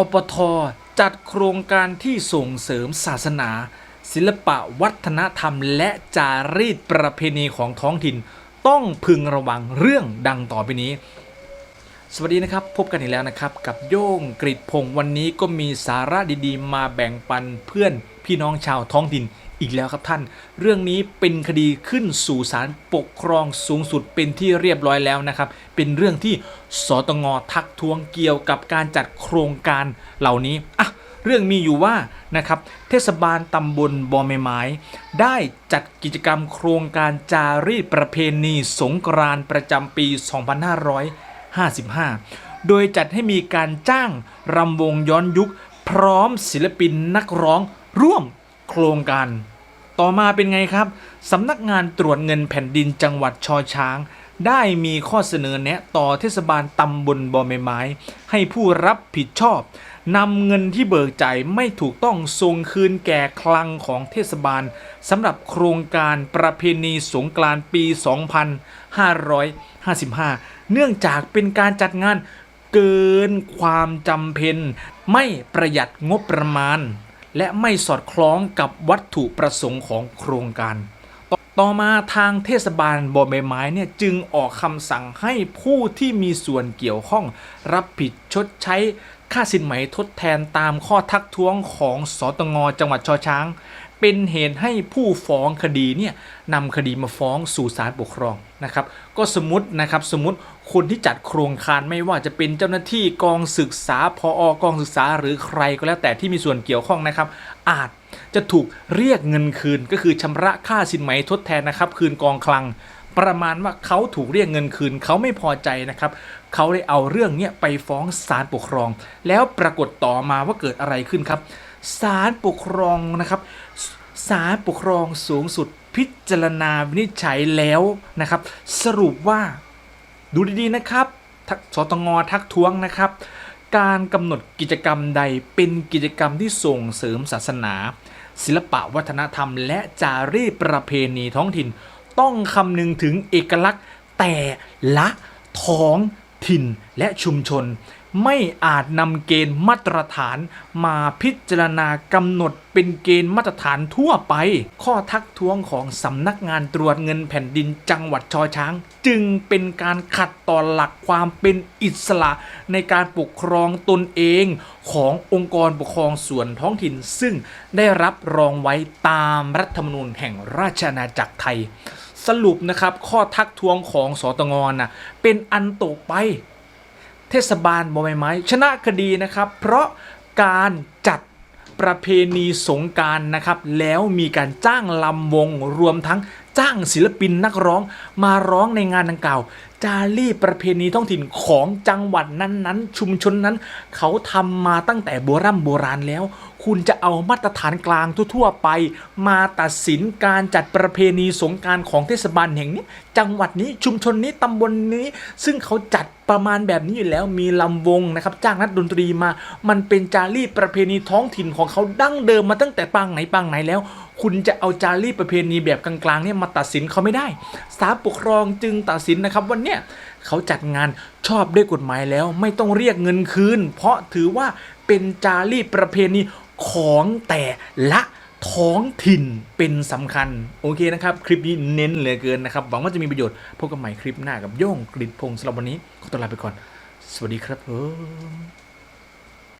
อปทจัดโครงการที่ส่งเสริมศาสนา ศิลปะวัฒนธรรม และจารีตประเพณีของท้องถิ่น ต้องพึงระวังเรื่องดังต่อไปนี้ สวัสดีนะครับพบกันอีกแล้วนะครับกับโย่งกริดพงศ์วันนี้ก็มีสาระดีๆ มาแบ่งปันเพื่อนพี่น้องชาวท้องถิ่นอีกแล้วครับท่าน เรื่องนี้เป็นคดีขึ้นสู่ศาลปกครองสูงสุดเป็นที่เรียบร้อยแล้วนะครับ เป็นเรื่องที่สตงทักท้วงเกี่ยวกับการจัดโครงการเหล่านี้อะเรื่องมีอยู่ว่านะครับเทศบาลตำบลบอใบไม้ ได้จัดกิจกรรมโครงการจารีตประเพณีสงกรานต์ประจำปี 2500 2555 โดยจัดให้มีการจ้างรำวงย้อนยุค พร้อมศิลปินนักร้องร่วมโครงการ ต่อมาเป็นไงครับสำนักงานตรวจเงินแผ่นดินจังหวัดชอช้าง ได้มีข้อเสนอแนะต่อเทศบาลตำบลบอไม้ ให้ผู้รับผิดชอบ นำเงินที่เบิกจ่ายไม่ถูกต้องส่งคืนแก่คลังของเทศบาลสำหรับโครงการประเพณีสงกรานต์ปี 2555 เนื่องจากเป็นการจัดงานเกินความจำเป็น ไม่ประหยัดงบประมาณ และไม่สอดคล้องกับวัตถุประสงค์ของโครงการต่อต่อมาทางเทศบาลบ่อใบไม้เนี่ยจึงออกคำสั่งให้ผู้ที่มีส่วนเกี่ยวข้อง รับผิดชดใช้ ค่าสินไหมทดแทนตามข้อทักท้วงของสตงจังหวัดชอช้าง เป็นเหตุให้ผู้ฟ้องคดีเนี่ยนำคดีมาฟ้องสู่ศาลปกครองนะครับ ก็สมมตินะครับสมมติคนที่จัดโครงการไม่ว่าจะเป็นเจ้าหน้าที่กองศึกษาพออกองศึกษาหรือใครก็แล้วแต่ที่มีส่วนเกี่ยวข้องนะครับ อาจจะถูกเรียกเงินคืนก็คือชำระค่าสินไหมทดแทนนะครับ คืนกองคลัง ประมาณว่าเขาถูกเรียกเงินคืนเขาไม่พอใจนะครับเขาเลยเอาเรื่องเนี้ยไปฟ้องศาลปกครอง แล้วปรากฏต่อมาว่าเกิดอะไรขึ้นครับศาลปกครองนะครับศาลปกครองสูงสุดพิจารณาวินิจฉัยแล้วนะครับ สรุปว่าดูดีๆนะครับสตงทักท้วงนะครับ การกำหนดกิจกรรมใดเป็นกิจกรรมที่ส่งเสริมศาสนา ศิลปะวัฒนธรรม และจารีตประเพณีท้องถิ่น ต้องคำนึงถึงเอกลักษณ์แต่ละท้องถิ่นและชุมชน ไม่อาจนำเกณฑ์มาตรฐานมาพิจารณากำหนดเป็นเกณฑ์มาตรฐานทั่วไป ข้อทักท้วงของสำนักงานตรวจเงินแผ่นดินจังหวัดชอช้าง จึงเป็นการขัดต่อหลักความเป็นอิสระในการปกครองตนเองขององค์กรปกครองส่วนท้องถิ่น ซึ่งได้รับรองไว้ตามรัฐธรรมนูญแห่งราชอาณาจักรไทย สรุปนะครับข้อทักท้วงของสตงนะเป็นอันตกไป เทศบาลบอใบไม้ชนะคดีนะครับ เพราะการจัดประเพณีสงการนะครับ แล้วมีการจ้างลำวงรวมทั้ง จ้างศิลปินนักร้องมาร้องในงานดังกล่าว จารีตประเพณีท้องถิ่นของจังหวัดนั้นๆ ชุมชนนั้น เขาทำมาตั้งแต่โบรโบราณแล้ว คุณจะเอามาตรฐานกลางทั่วๆไป มาตัดสินการจัดประเพณีสงการของเทศบาลแห่งนี้ จังหวัดนี้ชุมชนนี้ตำบลนี้ ซึ่งเขาจัดประมาณแบบนี้อยู่แล้วมีลำวงนะครับจ้างนักดนตรีมา มันเป็นจารีตประเพณีท้องถิ่นของเขาดั้งเดิมมาตั้งแต่ปางไหนปางไหนแล้ว คุณจะเอาจารีตประเพณีแบบกลางๆเนี่ยมาตัดสินเขาไม่ได้ศาลปกครองจึงตัดสินนะครับว่าเนี่ยเขาจัดงานชอบด้วยกฎหมายแล้ว ไม่ต้องเรียกเงินคืน เพราะถือว่าเป็นจารีตประเพณีของแต่ละท้องถิ่นเป็นสำคัญ โอเคนะครับ คลิปนี้เน้นเหลือเกินนะครับ หวังว่าจะมีประโยชน์พบกันใหม่คลิปหน้ากับโย่งกริดพงศ์สำหรับวันนี้ขอตัวลาไปก่อน สวัสดีครับผม